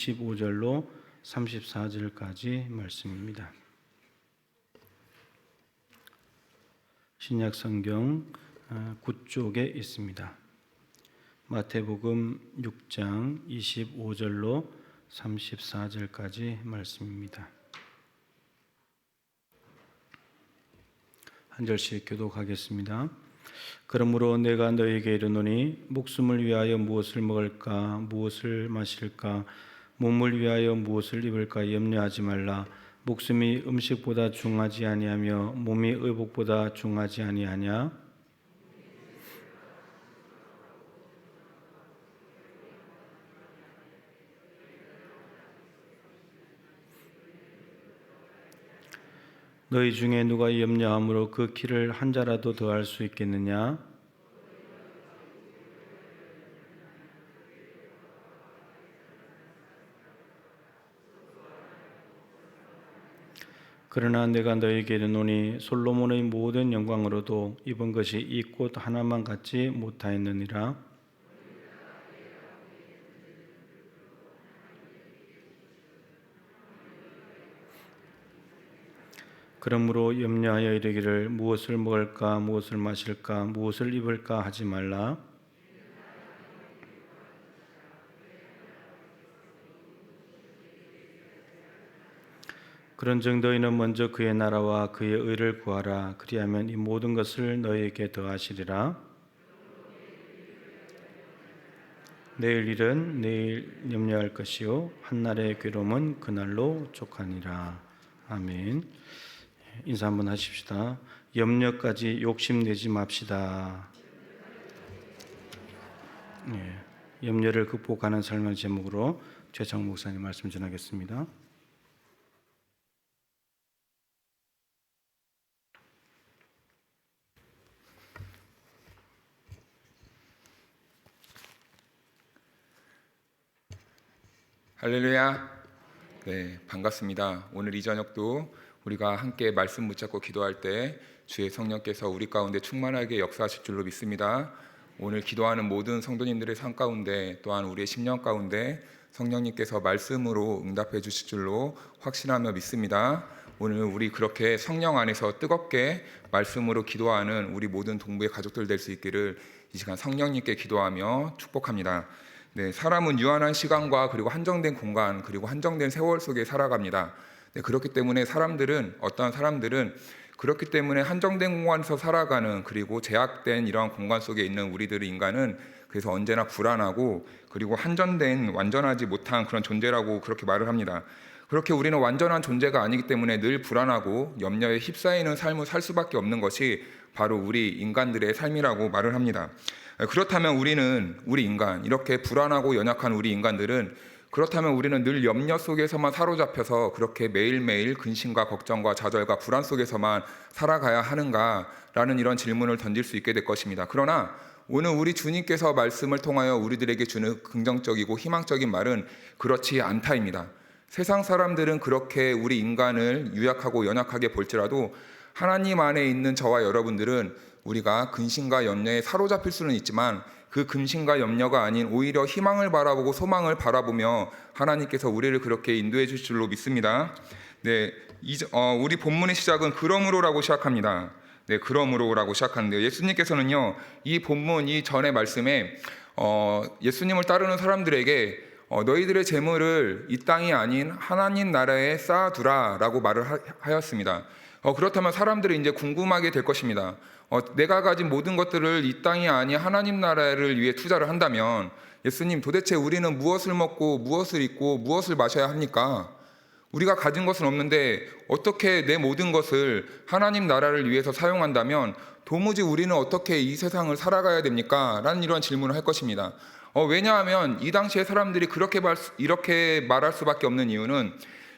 15절로 34절까지 말씀입니다. 신약 성경 9쪽에 있습니다. 마태복음 6장 25절로 34절까지 말씀입니다. 한 절씩 교독하겠습니다. 그러므로 내가 너에게 이르노니 목숨을 위하여 무엇을 먹을까 무엇을 마실까 몸을 위하여 무엇을 입을까 염려하지 말라. 목숨이 음식보다 중하지 아니하며 몸이 의복보다 중하지 아니하냐? 너희 중에 누가 염려함으로 그 키를 한 자라도 더할 수 있겠느냐 그러나 내가 너에게 이르노니 솔로몬의 모든 영광으로도 입은 것이 이 꽃 하나만 같지 못하였느니라. 그러므로 염려하여 이르기를 무엇을 먹을까 무엇을 마실까 무엇을 입을까 하지 말라 그런즉 너희는 먼저 그의 나라와 그의 의를 구하라. 그리하면 이 모든 것을 너희에게 더하시리라. 내일 일은 내일 염려할 것이요. 한날의 괴로움은 그날로 족하니라. 아멘. 인사 한번 하십시다. 염려까지 욕심내지 맙시다. 예, 염려를 극복하는 삶의 제목으로 최창 목사님 말씀 전하겠습니다. 할렐루야. 네, 반갑습니다. 오늘 이 저녁도 우리가 함께 말씀 붙잡고 기도할 때 주의 성령께서 우리 가운데 충만하게 역사하실 줄로 믿습니다. 오늘 기도하는 모든 성도님들의 삶 가운데 또한 우리의 심령 가운데 성령님께서 말씀으로 응답해 주실 줄로 확신하며 믿습니다. 오늘 우리 그렇게 성령 안에서 뜨겁게 말씀으로 기도하는 우리 모든 동부의 가족들 될 수 있기를 이 시간 성령님께 기도하며 축복합니다. 네, 사람은 유한한 시간과 그리고 한정된 공간 그리고 한정된 세월 속에 살아갑니다. 네, 그렇기 때문에 사람들은 어떤 사람들은 그렇기 때문에 한정된 공간에서 살아가는 그리고 제약된 이러한 공간 속에 있는 우리들의 인간은 그래서 언제나 불안하고 그리고 한전된 완전하지 못한 그런 존재라고 그렇게 말을 합니다. 그렇게 우리는 완전한 존재가 아니기 때문에 늘 불안하고 염려에 휩싸이는 삶을 살 수밖에 없는 것이 바로 우리 인간들의 삶이라고 말을 합니다. 그렇다면 우리는 우리 인간 이렇게 불안하고 연약한 우리 인간들은 그렇다면 우리는 늘 염려 속에서만 사로잡혀서 그렇게 매일매일 근심과 걱정과 좌절과 불안 속에서만 살아가야 하는가라는 이런 질문을 던질 수 있게 될 것입니다. 그러나 오늘 우리 주님께서 말씀을 통하여 우리들에게 주는 긍정적이고 희망적인 말은 그렇지 않다입니다. 세상 사람들은 그렇게 우리 인간을 유약하고 연약하게 볼지라도 하나님 안에 있는 저와 여러분들은 우리가 근심과 염려에 사로잡힐 수는 있지만 그 근심과 염려가 아닌 오히려 희망을 바라보고 소망을 바라보며 하나님께서 우리를 그렇게 인도해 주실 줄로 믿습니다. 네, 이, 어, 우리 본문의 시작은 그러므로라고 시작합니다. 네, 그러므로라고 시작하는데요. 예수님께서는요, 이 본문 이 전의 말씀에 어, 예수님을 따르는 사람들에게 어, 너희들의 재물을 이 땅이 아닌 하나님 나라에 쌓아두라라고 말을 하, 하였습니다. 어, 그렇다면 사람들이 이제 궁금하게 될 것입니다. 어, 내가 가진 모든 것들을 이 땅이 아닌 하나님 나라를 위해 투자를 한다면 예수님 도대체 우리는 무엇을 먹고 무엇을 입고 무엇을 마셔야 합니까? 우리가 가진 것은 없는데 어떻게 내 모든 것을 하나님 나라를 위해서 사용한다면 도무지 우리는 어떻게 이 세상을 살아가야 됩니까? 라는 이런 질문을 할 것입니다. 어, 왜냐하면 이 당시에 사람들이 그렇게 말, 이렇게 말할 수밖에 없는 이유는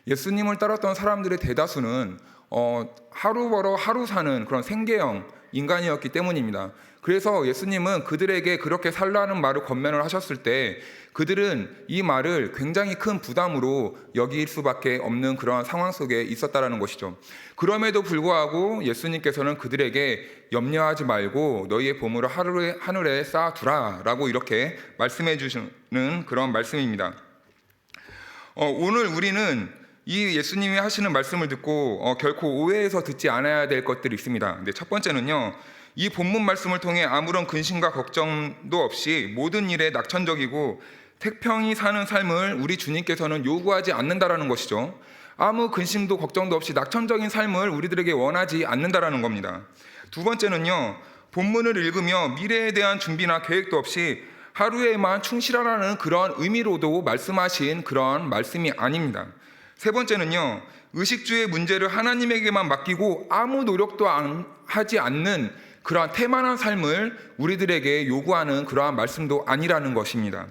예수님을 따랐던 사람들의 대다수는 어, 하루 벌어 하루 사는 그런 생계형 인간이었기 때문입니다. 그래서 예수님은 그들에게 그렇게 살라는 말을 권면을 하셨을 때 그들은 이 말을 굉장히 큰 부담으로 여길 수밖에 없는 그러한 상황 속에 있었다라는 것이죠. 그럼에도 불구하고 예수님께서는 그들에게 염려하지 말고 너희의 보물을 하늘에, 하늘에 쌓아두라라고 이렇게 말씀해 주시는 그런 말씀입니다. 어, 오늘 우리는 이 예수님이 하시는 말씀을 듣고 어, 결코 오해해서 듣지 않아야 될 것들이 있습니다. 근데 첫 번째는요. 이 본문 말씀을 통해 아무런 근심과 걱정도 없이 모든 일에 낙천적이고 태평히 사는 삶을 우리 주님께서는 요구하지 않는다라는 것이죠. 아무 근심도 걱정도 없이 낙천적인 삶을 우리들에게 원하지 않는다라는 겁니다. 두 번째는요. 본문을 읽으며 미래에 대한 준비나 계획도 없이 하루에만 충실하라는 그런 의미로도 말씀하신 그런 말씀이 아닙니다. 세 번째는요. 의식주의 문제를 하나님에게만 맡기고 아무 노력도 안- 하지 않는 그러한 태만한 삶을 우리들에게 요구하는 그러한 말씀도 아니라는 것입니다.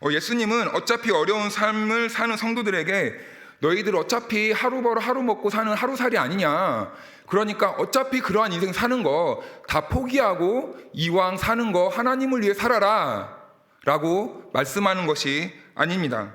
어, 예수님은 어차피 어려운 삶을 사는 성도들에게 너희들 어차피 하루 벌어 하루 먹고 사는 하루살이 아니냐. 그러니까 어차피 그러한 인생 사는 거 다 포기하고 이왕 사는 거 하나님을 위해 살아라. 라고 말씀하는 것이 아닙니다.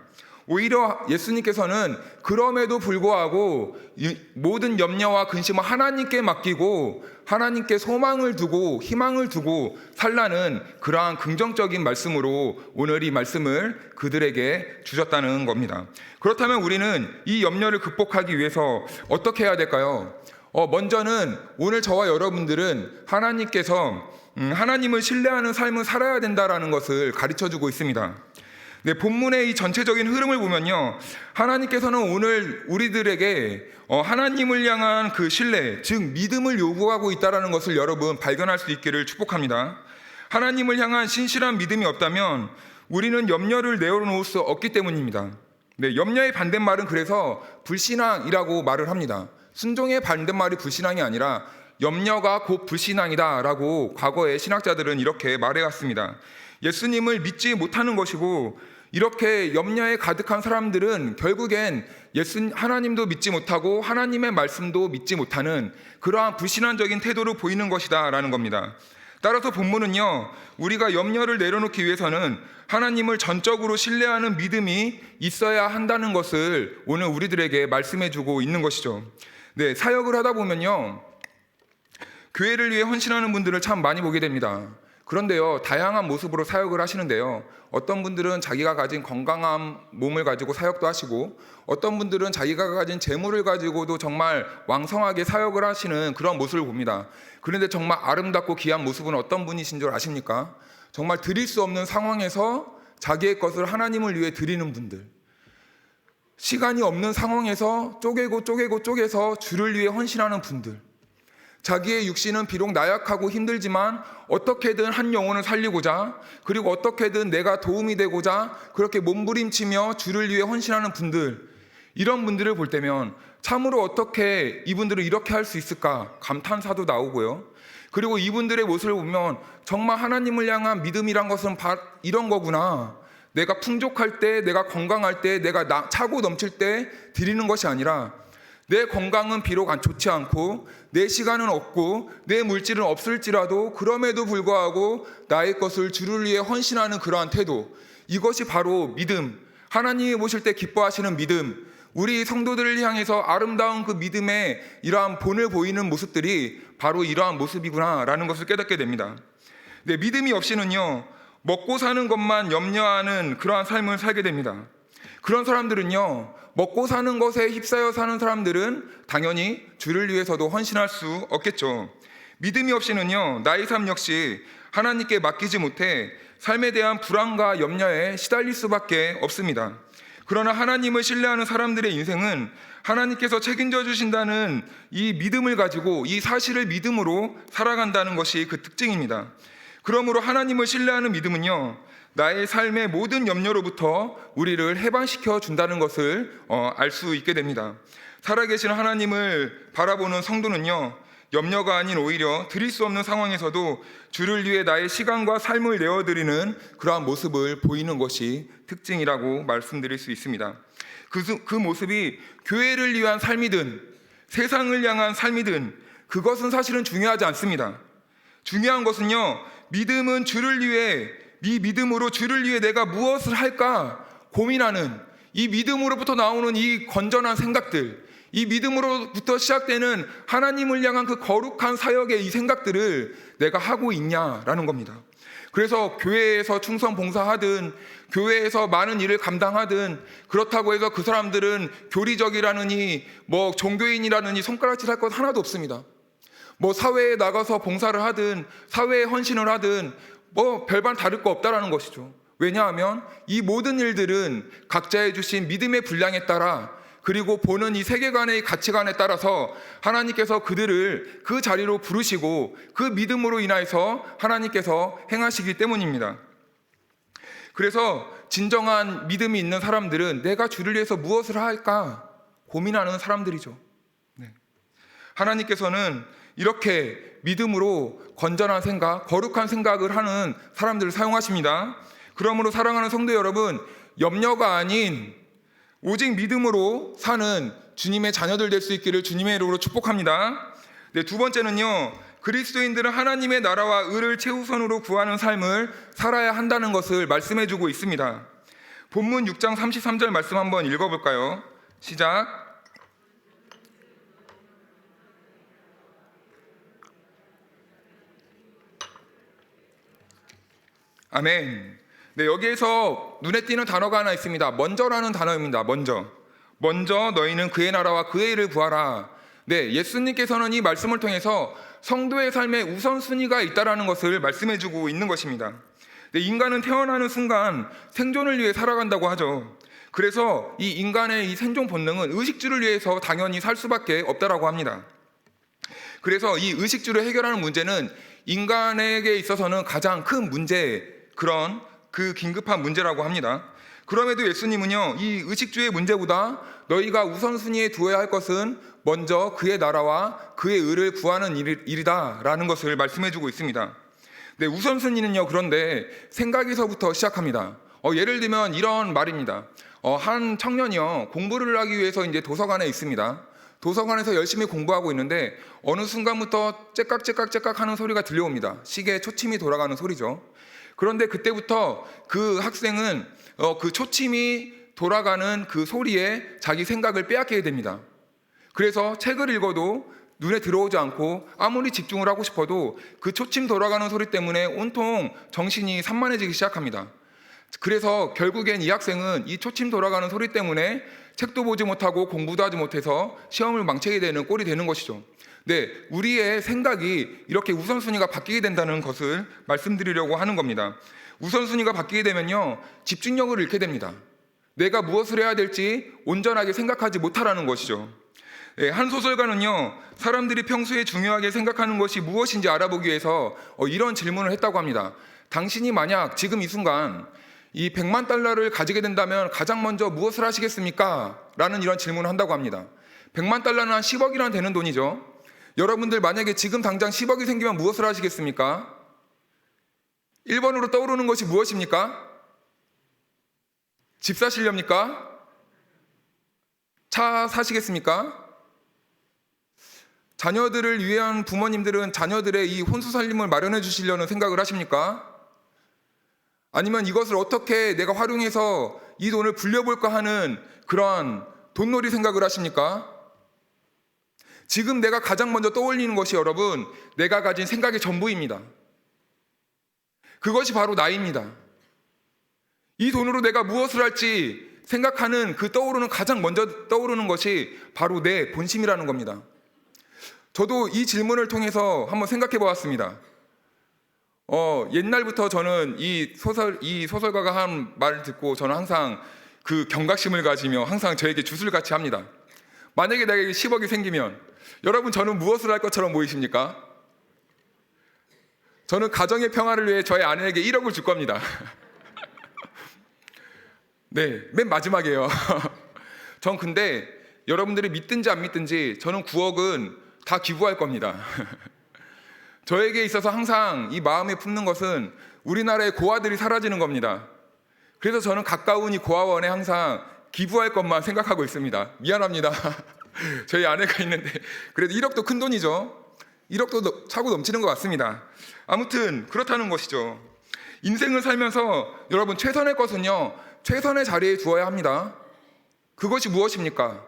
오히려 예수님께서는 그럼에도 불구하고 이 모든 염려와 근심을 하나님께 맡기고 하나님께 소망을 두고 희망을 두고 살라는 그러한 긍정적인 말씀으로 오늘 이 말씀을 그들에게 주셨다는 겁니다. 그렇다면 우리는 이 염려를 극복하기 위해서 어떻게 해야 될까요? 어, 먼저는 오늘 저와 여러분들은 하나님께서 음, 하나님을 신뢰하는 삶을 살아야 된다라는 것을 가르쳐 주고 있습니다. 네, 본문의 이 전체적인 흐름을 보면요. 하나님께서는 오늘 우리들에게 어, 하나님을 향한 그 신뢰, 즉 믿음을 요구하고 있다라는 것을 여러분 발견할 수 있기를 축복합니다. 하나님을 향한 신실한 믿음이 없다면 우리는 염려를 내어놓을 수 없기 때문입니다. 네, 염려의 반대말은 그래서 불신앙이라고 말을 합니다. 순종의 반대말이 불신앙이 아니라 염려가 곧 불신앙이다라고 과거의 신학자들은 이렇게 말해왔습니다. 예수님을 믿지 못하는 것이고 이렇게 염려에 가득한 사람들은 결국엔 예수 하나님도 믿지 못하고 하나님의 말씀도 믿지 못하는 그러한 불신앙적인 태도를 보이는 것이다라는 겁니다. 따라서 본문은요, 우리가 염려를 내려놓기 위해서는 하나님을 전적으로 신뢰하는 믿음이 있어야 한다는 것을 오늘 우리들에게 말씀해 주고 있는 것이죠. 네, 사역을 하다 보면요, 교회를 위해 헌신하는 분들을 참 많이 보게 됩니다. 그런데요, 다양한 모습으로 사역을 하시는데요. 어떤 분들은 자기가 가진 건강한 몸을 가지고 사역도 하시고, 어떤 분들은 자기가 가진 재물을 가지고도 정말 왕성하게 사역을 하시는 그런 모습을 봅니다. 그런데 정말 아름답고 귀한 모습은 어떤 분이신 줄 아십니까? 정말 드릴 수 없는 상황에서 자기의 것을 하나님을 위해 드리는 분들. 시간이 없는 상황에서 쪼개고 쪼개고 쪼개서 주를 위해 헌신하는 분들. 자기의 육신은 비록 나약하고 힘들지만 어떻게든 한 영혼을 살리고자 그리고 어떻게든 내가 도움이 되고자 그렇게 몸부림치며 주를 위해 헌신하는 분들 이런 분들을 볼 때면 참으로 어떻게 이분들을 이렇게 할 수 있을까 감탄사도 나오고요. 그리고 이분들의 모습을 보면 정말 하나님을 향한 믿음이란 것은 바- 이런 거구나. 내가 풍족할 때, 내가 건강할 때, 내가 나- 차고 넘칠 때 드리는 것이 아니라 내 건강은 비록 안 좋지 않고 내 시간은 없고 내 물질은 없을지라도 그럼에도 불구하고 나의 것을 주를 위해 헌신하는 그러한 태도 이것이 바로 믿음 하나님이 보실 때 기뻐하시는 믿음 우리 성도들을 향해서 아름다운 그 믿음의 이러한 본을 보이는 모습들이 바로 이러한 모습이구나라는 것을 깨닫게 됩니다. 네, 믿음이 없이는요 먹고 사는 것만 염려하는 그러한 삶을 살게 됩니다. 그런 사람들은요, 먹고 사는 것에 휩싸여 사는 사람들은 당연히 주를 위해서도 헌신할 수 없겠죠. 믿음이 없이는요, 나의 삶 역시 하나님께 맡기지 못해 삶에 대한 불안과 염려에 시달릴 수밖에 없습니다. 그러나 하나님을 신뢰하는 사람들의 인생은 하나님께서 책임져 주신다는 이 믿음을 가지고 이 사실을 믿음으로 살아간다는 것이 그 특징입니다. 그러므로 하나님을 신뢰하는 믿음은요, 나의 삶의 모든 염려로부터 우리를 해방시켜 준다는 것을 어, 알수 있게 됩니다. 살아계신 하나님을 바라보는 성도는요, 염려가 아닌 오히려 드릴 수 없는 상황에서도 주를 위해 나의 시간과 삶을 내어드리는 그러한 모습을 보이는 것이 특징이라고 말씀드릴 수 있습니다. 그, 수- 그 모습이 교회를 위한 삶이든 세상을 향한 삶이든 그것은 사실은 중요하지 않습니다. 중요한 것은요, 믿음은 주를 위해, 이 믿음으로 주를 위해 내가 무엇을 할까 고민하는 이 믿음으로부터 나오는 이 건전한 생각들, 이 믿음으로부터 시작되는 하나님을 향한 그 거룩한 사역의 이 생각들을 내가 하고 있냐라는 겁니다. 그래서 교회에서 충성 봉사하든 교회에서 많은 일을 감당하든 그렇다고 해서 그 사람들은 교리적이라느니 뭐 종교인이라느니 손가락질 할 것 하나도 없습니다. 뭐 사회에 나가서 봉사를 하든 사회에 헌신을 하든 뭐 별반 다를 거 없다라는 것이죠. 왜냐하면 이 모든 일들은 각자의 주신 믿음의 분량에 따라 그리고 보는 이 세계관의 가치관에 따라서 하나님께서 그들을 그 자리로 부르시고 그 믿음으로 인하여서 하나님께서 행하시기 때문입니다. 그래서 진정한 믿음이 있는 사람들은 내가 주를 위해서 무엇을 할까 고민하는 사람들이죠. 네. 하나님께서는 이렇게 믿음으로 건전한 생각, 거룩한 생각을 하는 사람들을 사용하십니다. 그러므로 사랑하는 성도 여러분, 염려가 아닌 오직 믿음으로 사는 주님의 자녀들 될 수 있기를 주님의 이름으로 축복합니다. 네, 두 번째는요. 그리스도인들은 하나님의 나라와 의를 최우선으로 구하는 삶을 살아야 한다는 것을 말씀해 주고 있습니다. 본문 6장 33절 말씀 한번 읽어 볼까요? 시작. 아멘. 네, 여기에서 눈에 띄는 단어가 하나 있습니다. 먼저라는 단어입니다. 먼저. 먼저 너희는 그의 나라와 그의 일을 구하라. 네, 예수님께서는 이 말씀을 통해서 성도의 삶에 우선순위가 있다라는 것을 말씀해 주고 있는 것입니다. 네, 인간은 태어나는 순간 생존을 위해 살아간다고 하죠. 그래서 이 인간의 이 생존 본능은 의식주를 위해서 당연히 살 수밖에 없다라고 합니다. 그래서 이 의식주를 해결하는 문제는 인간에게 있어서는 가장 큰 문제, 그런 그 긴급한 문제라고 합니다. 그럼에도 예수님은요, 이 의식주의 문제보다 너희가 우선순위에 두어야 할 것은 먼저 그의 나라와 그의 의를 구하는 일- 일이다 라는 것을 말씀해 주고 있습니다. 네, 우선순위는요, 그런데 생각에서부터 시작합니다. 어, 예를 들면 이런 말입니다. 어, 한 청년이요, 공부를 하기 위해서 이제 도서관에 있습니다. 도서관에서 열심히 공부하고 있는데 어느 순간부터 째깍째깍째깍 하는 소리가 들려옵니다. 시계에 초침이 돌아가는 소리죠. 그런데 그때부터 그 학생은 어, 그 초침이 돌아가는 그 소리에 자기 생각을 빼앗기게 됩니다. 그래서 책을 읽어도 눈에 들어오지 않고 아무리 집중을 하고 싶어도 그 초침 돌아가는 소리 때문에 온통 정신이 산만해지기 시작합니다. 그래서 결국엔 이 학생은 이 초침 돌아가는 소리 때문에 책도 보지 못하고 공부도 하지 못해서 시험을 망치게 되는 꼴이 되는 것이죠. 네, 우리의 생각이 이렇게 우선순위가 바뀌게 된다는 것을 말씀드리려고 하는 겁니다. 우선순위가 바뀌게 되면요, 집중력을 잃게 됩니다. 내가 무엇을 해야 될지 온전하게 생각하지 못하라는 것이죠. 예, 한 소설가는요, 사람들이 평소에 중요하게 생각하는 것이 무엇인지 알아보기 위해서 어, 이런 질문을 했다고 합니다. 당신이 만약 지금 이 순간 이 100만 달러를 가지게 된다면 가장 먼저 무엇을 하시겠습니까? 라는 이런 질문을 한다고 합니다. 100만 달러는 한 10억이나 되는 돈이죠. 여러분들 만약에 지금 당장 10억이 생기면 무엇을 하시겠습니까? 1번으로 떠오르는 것이 무엇입니까? 집 사시렵니까? 차 사시겠습니까? 자녀들을 위한 부모님들은 자녀들의 이 혼수 살림을 마련해 주시려는 생각을 하십니까? 아니면 이것을 어떻게 내가 활용해서 이 돈을 불려볼까 하는 그러한 돈놀이 생각을 하십니까? 지금 내가 가장 먼저 떠올리는 것이 여러분, 내가 가진 생각의 전부입니다. 그것이 바로 나입니다. 이 돈으로 내가 무엇을 할지 생각하는 그 떠오르는 가장 먼저 떠오르는 것이 바로 내 본심이라는 겁니다. 저도 이 질문을 통해서 한번 생각해 보았습니다. 어, 옛날부터 저는 이 소설, 이 소설가가 한 말을 듣고 저는 항상 그 경각심을 가지며 항상 저에게 주술 같이 합니다. 만약에 내가 10억이 생기면 여러분 저는 무엇을 할 것처럼 보이십니까? 저는 가정의 평화를 위해 저의 아내에게 1억을 줄 겁니다. 네, 맨 마지막이에요. 전 근데 여러분들이 믿든지 안 믿든지 저는 9억은 다 기부할 겁니다. 저에게 있어서 항상 이 마음에 품는 것은 우리나라의 고아들이 사라지는 겁니다. 그래서 저는 가까운 이 고아원에 항상 기부할 것만 생각하고 있습니다. 미안합니다. 저희 아내가 있는데 그래도 1억도 큰 돈이죠. 1억도 넘- 차고 넘치는 것 같습니다. 아무튼 그렇다는 것이죠. 인생을 살면서 여러분 최선의 것은요 최선의 자리에 두어야 합니다. 그것이 무엇입니까?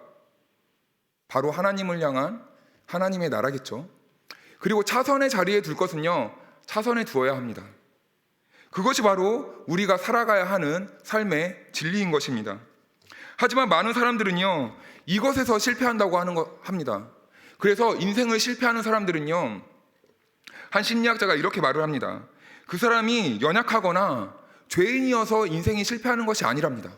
바로 하나님을 향한 하나님의 나라겠죠. 그리고 차선의 자리에 둘 것은요 차선에 두어야 합니다. 그것이 바로 우리가 살아가야 하는 삶의 진리인 것입니다. 하지만 많은 사람들은요, 이것에서 실패한다고 하는 거 합니다. 그래서 인생을 실패하는 사람들은요, 한 심리학자가 이렇게 말을 합니다. 그 사람이 연약하거나 죄인이어서 인생이 실패하는 것이 아니랍니다.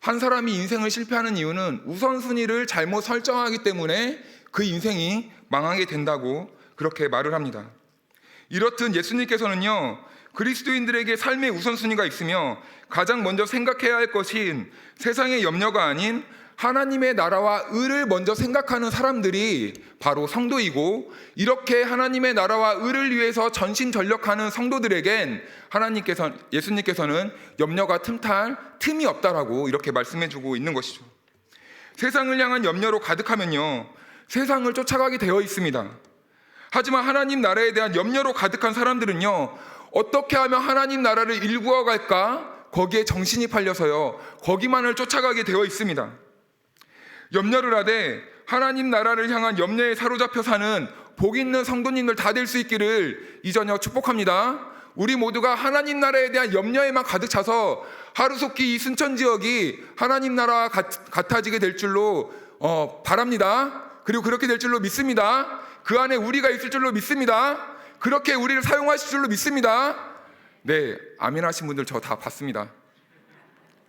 한 사람이 인생을 실패하는 이유는 우선순위를 잘못 설정하기 때문에 그 인생이 망하게 된다고 그렇게 말을 합니다. 이렇듯 예수님께서는요, 그리스도인들에게 삶의 우선순위가 있으며 가장 먼저 생각해야 할 것인 세상의 염려가 아닌 하나님의 나라와 의를 먼저 생각하는 사람들이 바로 성도이고 이렇게 하나님의 나라와 의를 위해서 전심전력하는 성도들에겐 하나님께서 예수님께서는 염려가 틈탈 틈이 없다라고 이렇게 말씀해 주고 있는 것이죠. 세상을 향한 염려로 가득하면요. 세상을 쫓아가게 되어 있습니다. 하지만 하나님 나라에 대한 염려로 가득한 사람들은요. 어떻게 하면 하나님 나라를 일구어 갈까? 거기에 정신이 팔려서요. 거기만을 쫓아가게 되어 있습니다. 염려를 하되 하나님 나라를 향한 염려에 사로잡혀 사는 복 있는 성도님들 다 될 수 있기를 이 저녁 축복합니다. 우리 모두가 하나님 나라에 대한 염려에만 가득 차서 하루속히 이 순천 지역이 하나님 나라와 같, 같아지게 될 줄로 어, 바랍니다. 그리고 그렇게 될 줄로 믿습니다. 그 안에 우리가 있을 줄로 믿습니다. 그렇게 우리를 사용하실 줄로 믿습니다. 네, 아멘 하신 분들 저 다 봤습니다.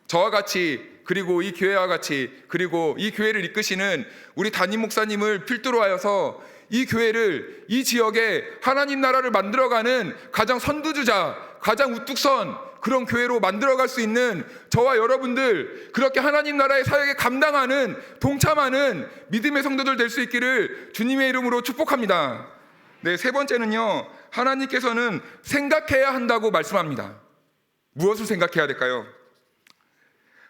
저와 같이 그리고 이 교회와 같이 그리고 이 교회를 이끄시는 우리 담임 목사님을 필두로 하여서 이 교회를 이 지역에 하나님 나라를 만들어가는 가장 선두주자, 가장 우뚝선 그런 교회로 만들어갈 수 있는 저와 여러분들 그렇게 하나님 나라의 사역에 감당하는 동참하는 믿음의 성도들 될 수 있기를 주님의 이름으로 축복합니다. 네, 세 번째는요. 하나님께서는 생각해야 한다고 말씀합니다. 무엇을 생각해야 될까요?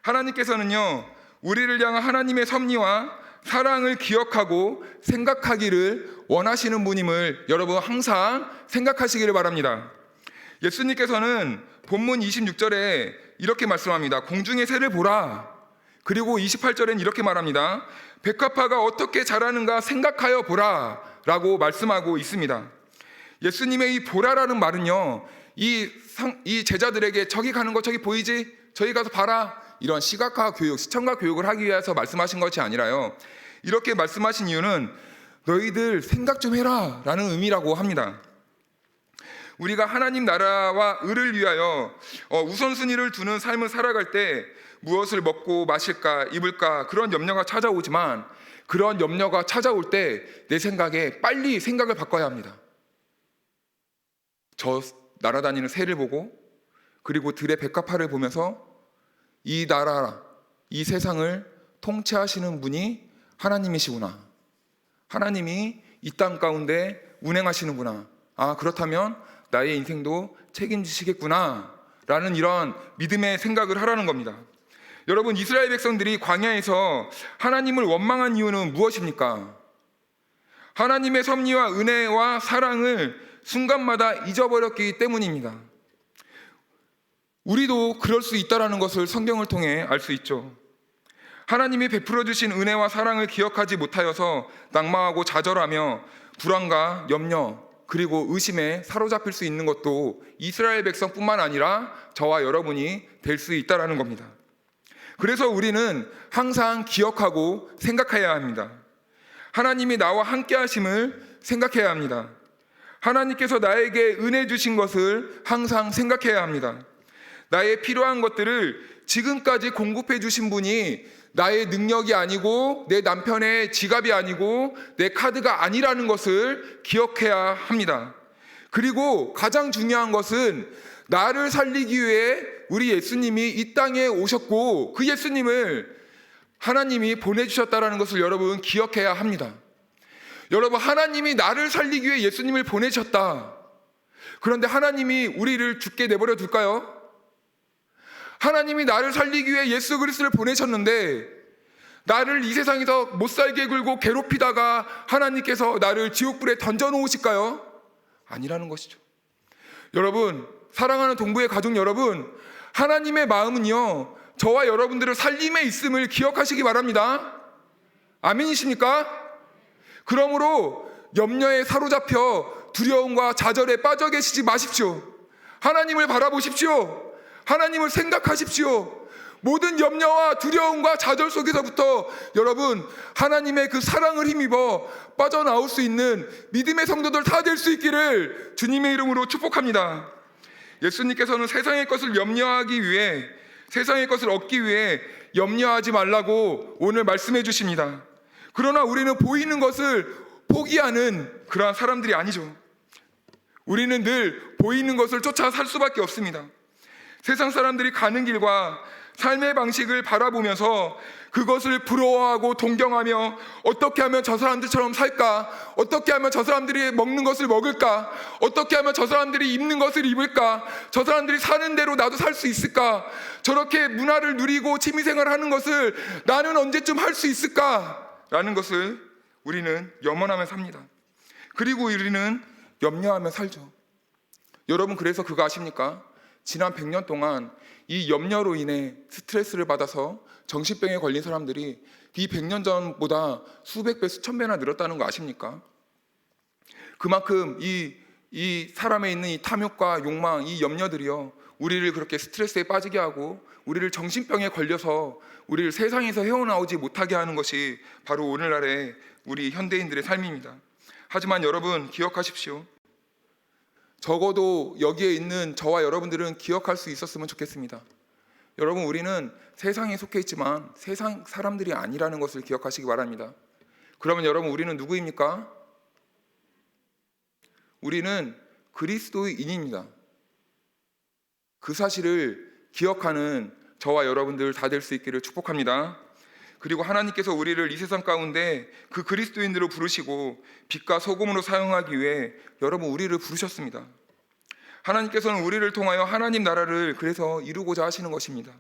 하나님께서는요, 우리를 향한 하나님의 섭리와 사랑을 기억하고 생각하기를 원하시는 분임을 여러분 항상 생각하시기를 바랍니다. 예수님께서는 본문 26절에 이렇게 말씀합니다. 공중의 새를 보라. 그리고 28절엔 이렇게 말합니다. 백합화가 어떻게 자라는가 생각하여 보라. 라고 말씀하고 있습니다. 예수님의 이 보라라는 말은요, 이, 상, 이 제자들에게 저기 가는 거 저기 보이지? 저기 가서 봐라. 이런 시각화 교육, 시청각 교육을 하기 위해서 말씀하신 것이 아니라요. 이렇게 말씀하신 이유는 너희들 생각 좀 해라 라는 의미라고 합니다. 우리가 하나님 나라와 의를 위하여 어, 우선순위를 두는 삶을 살아갈 때 무엇을 먹고 마실까 입을까 그런 염려가 찾아오지만 그런 염려가 찾아올 때 내 생각에 빨리 생각을 바꿔야 합니다. 저 날아다니는 새를 보고 그리고 들의 백합화를 보면서 이 나라, 이 세상을 통치하시는 분이 하나님이시구나. 하나님이 이 땅 가운데 운행하시는구나. 아, 그렇다면 나의 인생도 책임지시겠구나. 라는 이런 믿음의 생각을 하라는 겁니다. 여러분, 이스라엘 백성들이 광야에서 하나님을 원망한 이유는 무엇입니까? 하나님의 섭리와 은혜와 사랑을 순간마다 잊어버렸기 때문입니다. 우리도 그럴 수 있다라는 것을 성경을 통해 알 수 있죠. 하나님이 베풀어 주신 은혜와 사랑을 기억하지 못하여서 낙망하고 좌절하며 불안과 염려 그리고 의심에 사로잡힐 수 있는 것도 이스라엘 백성뿐만 아니라 저와 여러분이 될 수 있다라는 겁니다. 그래서 우리는 항상 기억하고 생각해야 합니다. 하나님이 나와 함께 하심을 생각해야 합니다. 하나님께서 나에게 은혜 주신 것을 항상 생각해야 합니다. 나의 필요한 것들을 지금까지 공급해 주신 분이 나의 능력이 아니고 내 남편의 지갑이 아니고 내 카드가 아니라는 것을 기억해야 합니다. 그리고 가장 중요한 것은 나를 살리기 위해 우리 예수님이 이 땅에 오셨고 그 예수님을 하나님이 보내주셨다라는 것을 여러분 기억해야 합니다. 여러분, 하나님이 나를 살리기 위해 예수님을 보내셨다. 그런데 하나님이 우리를 죽게 내버려 둘까요? 하나님이 나를 살리기 위해 예수 그리스도를 보내셨는데 나를 이 세상에서 못 살게 굴고 괴롭히다가 하나님께서 나를 지옥불에 던져 놓으실까요? 아니라는 것이죠. 여러분, 사랑하는 동부의 가족 여러분, 하나님의 마음은요, 저와 여러분들을 살림에 있음을 기억하시기 바랍니다. 아멘이십니까? 그러므로 염려에 사로잡혀 두려움과 좌절에 빠져 계시지 마십시오. 하나님을 바라보십시오. 하나님을 생각하십시오. 모든 염려와 두려움과 좌절 속에서부터 여러분 하나님의 그 사랑을 힘입어 빠져나올 수 있는 믿음의 성도들 다 될 수 있기를 주님의 이름으로 축복합니다. 예수님께서는 세상의 것을 염려하기 위해 세상의 것을 얻기 위해 염려하지 말라고 오늘 말씀해 주십니다. 그러나 우리는 보이는 것을 포기하는 그러한 사람들이 아니죠. 우리는 늘 보이는 것을 쫓아 살 수밖에 없습니다. 세상 사람들이 가는 길과 삶의 방식을 바라보면서 그것을 부러워하고 동경하며 어떻게 하면 저 사람들처럼 살까? 어떻게 하면 저 사람들이 먹는 것을 먹을까? 어떻게 하면 저 사람들이 입는 것을 입을까? 저 사람들이 사는 대로 나도 살 수 있을까? 저렇게 문화를 누리고 취미생활 하는 것을 나는 언제쯤 할 수 있을까? 라는 것을 우리는 염원하며 삽니다. 그리고 우리는 염려하며 살죠. 여러분 그래서 그거 아십니까? 지난 100년 동안 이 염려로 인해 스트레스를 받아서 정신병에 걸린 사람들이 이 100년 전보다 수백 배, 수천 배나 늘었다는 거 아십니까? 그만큼 이, 이 사람에 있는 이 탐욕과 욕망, 이 염려들이요. 우리를 그렇게 스트레스에 빠지게 하고 우리를 정신병에 걸려서 우리를 세상에서 헤어나오지 못하게 하는 것이 바로 오늘날의 우리 현대인들의 삶입니다. 하지만 여러분 기억하십시오. 적어도 여기에 있는 저와 여러분들은 기억할 수 있었으면 좋겠습니다. 여러분 우리는 세상에 속해 있지만 세상 사람들이 아니라는 것을 기억하시기 바랍니다. 그러면 여러분 우리는 누구입니까? 우리는 그리스도인입니다. 그 사실을 기억하는 저와 여러분들 다 될 수 있기를 축복합니다. 그리고 하나님께서 우리를 이 세상 가운데 그 그리스도인들을 부르시고 빛과 소금으로 사용하기 위해 여러분 우리를 부르셨습니다. 하나님께서는 우리를 통하여 하나님 나라를 그래서 이루고자 하시는 것입니다.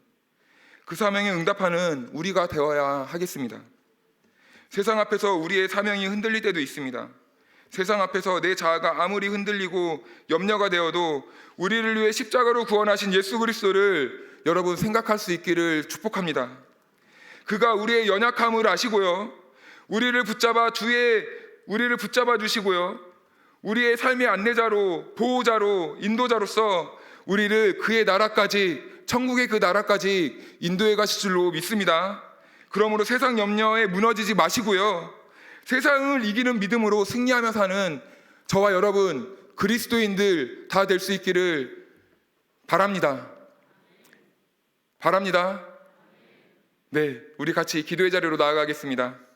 그 사명에 응답하는 우리가 되어야 하겠습니다. 세상 앞에서 우리의 사명이 흔들릴 때도 있습니다. 세상 앞에서 내 자아가 아무리 흔들리고 염려가 되어도 우리를 위해 십자가로 구원하신 예수 그리스도를 여러분 생각할 수 있기를 축복합니다. 그가 우리의 연약함을 아시고요. 우리를 붙잡아 주의 우리를 붙잡아 주시고요. 우리의 삶의 안내자로 보호자로 인도자로서 우리를 그의 나라까지 천국의 그 나라까지 인도해 가실 줄로 믿습니다. 그러므로 세상 염려에 무너지지 마시고요. 세상을 이기는 믿음으로 승리하며 사는 저와 여러분 그리스도인들 다 될 수 있기를 바랍니다. 바랍니다. 네, 우리 같이 기도의 자리로 나아가겠습니다.